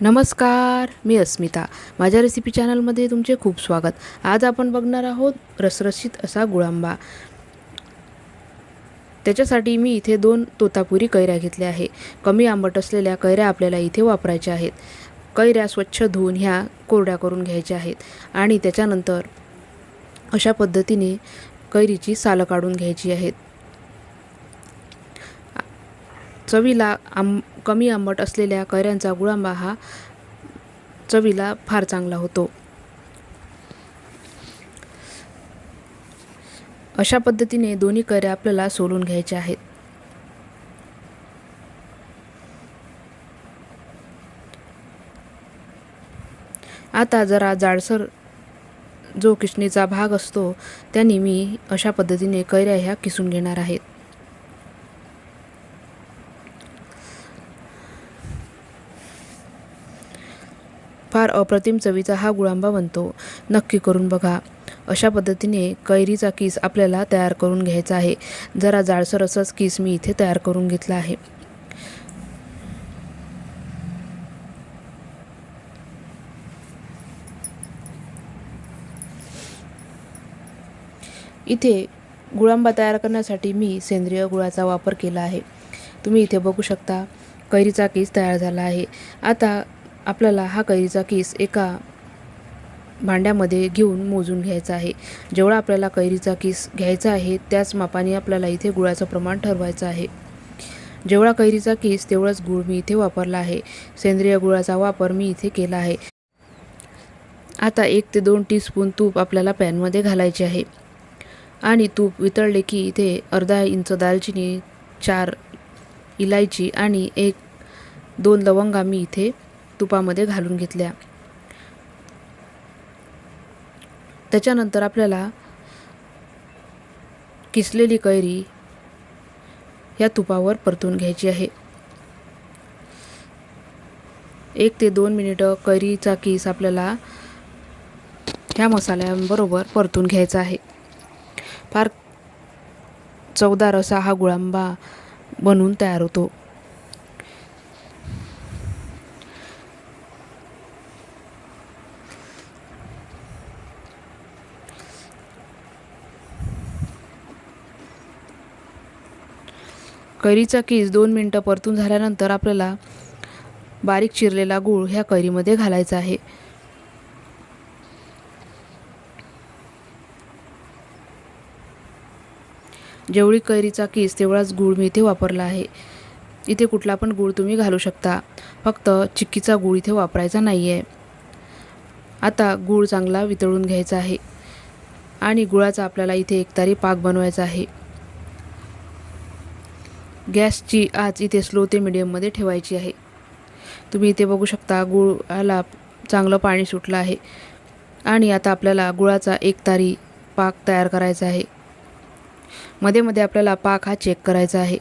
नमस्कार मी अस्मिता. माझ्या रेसिपी चॅनलमध्ये तुमचे खूप स्वागत. आज आपण बघणार आहोत रसरशीत असा गुळांबा. त्याच्यासाठी मी इथे दोन तोतापुरी कैऱ्या घेतल्या आहे. कमी आंबट असलेल्या कैऱ्या आपल्याला इथे वापरायच्या आहेत. कैऱ्या स्वच्छ धुवून ह्या कोरड्या करून घ्यायच्या आहेत. आणि त्याच्यानंतर अशा पद्धतीने कैरीची सालं काढून घ्यायची आहेत. चवीला आंब कमी आंबट असलेल्या कैऱ्यांचा गुळांबा हा चवीला फार चांगला होतो. अशा पद्धतीने दोन्ही कैऱ्या आपल्याला सोलून घ्यायच्या आहेत. आता जरा जाडसर जो किसणीचा भाग असतो त्याने मी अशा पद्धतीने कैऱ्या ह्या किसून घेणार आहेत फार अप्रतिम चवीचा हा गुळांबा बनतो. नक्की करून बघा. अशा पद्धतीने कैरीचा किस आपल्याला तयार करून घ्यायचा आहे. जरा जाडसर असंच किस मी इथे तयार करून घेतला आहे. इथे गुळांबा तयार करण्यासाठी मी सेंद्रिय गुळाचा वापर केला आहे. तुम्ही इथे बघू शकता कैरीचा किस तयार झाला आहे. आता आपल्याला हा कैरीचा किस एका भांड्यामध्ये घेऊन मोजून घ्यायचा आहे. जेवढा आपल्याला कैरीचा किस घ्यायचा आहे त्याच मापाने आपल्याला इथे गुळाचं प्रमाण ठरवायचं आहे. जेवढा कैरीचा किस तेवढंच गुळ मी इथे वापरला आहे. सेंद्रिय गुळाचा वापर मी इथे केला आहे. आता एक ते दोन टीस्पून तूप आपल्याला पॅनमध्ये घालायचे आहे. आणि तूप वितळले की इथे अर्धा इंच दालचिनी चार इलायची आणि एक दोन लवंगा मी इथे तुपामध्ये घालून घेतल्या. त्याच्यानंतर आपल्याला किसलेली कैरी या तुपावर परतून घ्यायची आहे. एक ते दोन मिनिटं कैरीचा किस आपल्याला ह्या मसाल्यांबरोबर परतून घ्यायचा आहे. फार चवदार असा हा गुळांबा बनून तयार होतो. कैरीचा केस दोन मिनटं परतून झाल्यानंतर आपल्याला बारीक चिरलेला गूळ ह्या कैरीमध्ये घालायचा आहे. जेवढी कैरीचा केस तेवढाच गूळ मी इथे वापरला आहे. इथे कुठला पण गूळ तुम्ही घालू शकता. फक्त चिक्कीचा गूळ इथे वापरायचा नाही आहे आता गूळ चांगला वितळून घ्यायचा आहे. आणि गुळाचा आपल्याला इथे एकतारी पाक बनवायचा आहे. गॅसची आच इथे स्लो ते मिडियममध्ये ठेवायची आहे. तुम्ही इथे बघू शकता गुळाला चांगलं पाणी सुटलं आहे. आणि आता आपल्याला गुळाचा एक तारी पाक तयार करायचा आहे. मध्ये मध्ये आपल्याला पाक हा चेक करायचा आहे.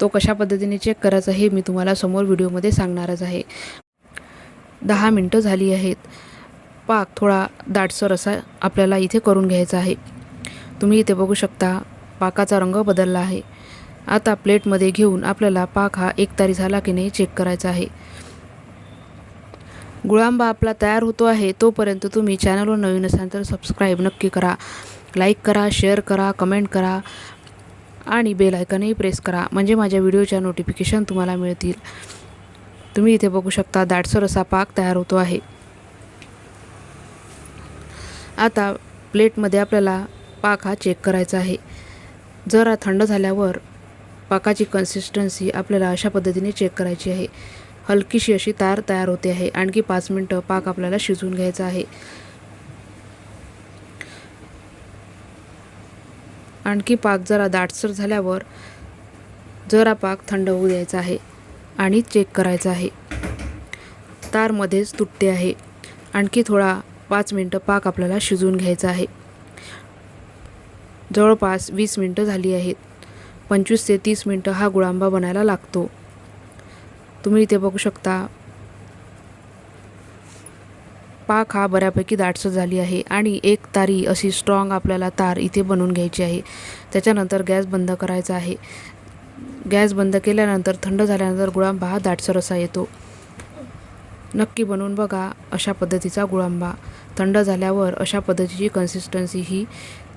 तो कशा पद्धतीने चेक करायचा हे मी तुम्हाला समोर व्हिडिओमध्ये सांगणारच आहे. दहा मिनटं झाली आहेत. पाक थोडा दाटसर असा आपल्याला इथे करून घ्यायचा आहे. तुम्ही इथे बघू शकता पाकाचा रंग बदलला आहे. आता प्लेटमध्ये घेऊन आपल्याला पाक हा एक तारी झाला की नाही चेक करायचा आहे. गुळांबा आपला तयार होतो आहे तोपर्यंत तुम्ही चॅनलवर नवीन असाल तर सबस्क्राईब नक्की करा. लाईक करा शेअर करा कमेंट करा आणि बेल आयकनही प्रेस करा म्हणजे माझ्या व्हिडिओच्या नोटिफिकेशन तुम्हाला मिळतील. तुम्ही इथे बघू शकता दाटसर असा पाक तयार होतो आहे. आता प्लेटमध्ये आपल्याला पाक हा चेक करायचा आहे. जरा थंड झाल्यावर पाकाची कन्सिस्टन्सी आपल्याला अशा पद्धतीने चेक करायची आहे. हलकीशी अशी तार तयार होते आहे. आणखी पाच मिनटं पाक आपल्याला शिजवून घ्यायचा आहे. आणखी पाक जरा दाटसर झाल्यावर जरा पाक थंड होऊ द्यायचा आहे आणि चेक करायचा आहे. तारमध्येच तुटते आहे. आणखी थोडा पाच मिनटं पाक आपल्याला शिजवून घ्यायचा आहे. जवळपास वीस मिनटं झाली आहेत. पंचवीस ते तीस मिनटं हा गुळांबा बनायला लागतो. तुम्ही इथे बघू शकता. पाक हा बऱ्यापैकी दाटसर झाली आहे आणि एक तारी अशी स्ट्रॉंग आपल्याला तार इथे बनवून घ्यायची आहे. त्याच्यानंतर गॅस बंद करायचा आहे. गॅस बंद केल्यानंतर थंड झाल्यानंतर गुळांबा हा दाटसर असा येतो. नक्की बनवून बघा अशा पद्धतीचा गुळांबा. थंड झाल्यावर अशा पद्धतीची कन्सिस्टन्सी ही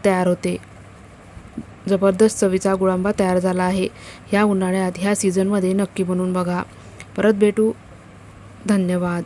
तयार होते. जबरदस्त चवीचा गुळांबा तयार झाला आहे. ह्या उन्हाळ्यात ह्या सीझनमध्ये नक्की बनवून बघा. परत भेटू. धन्यवाद.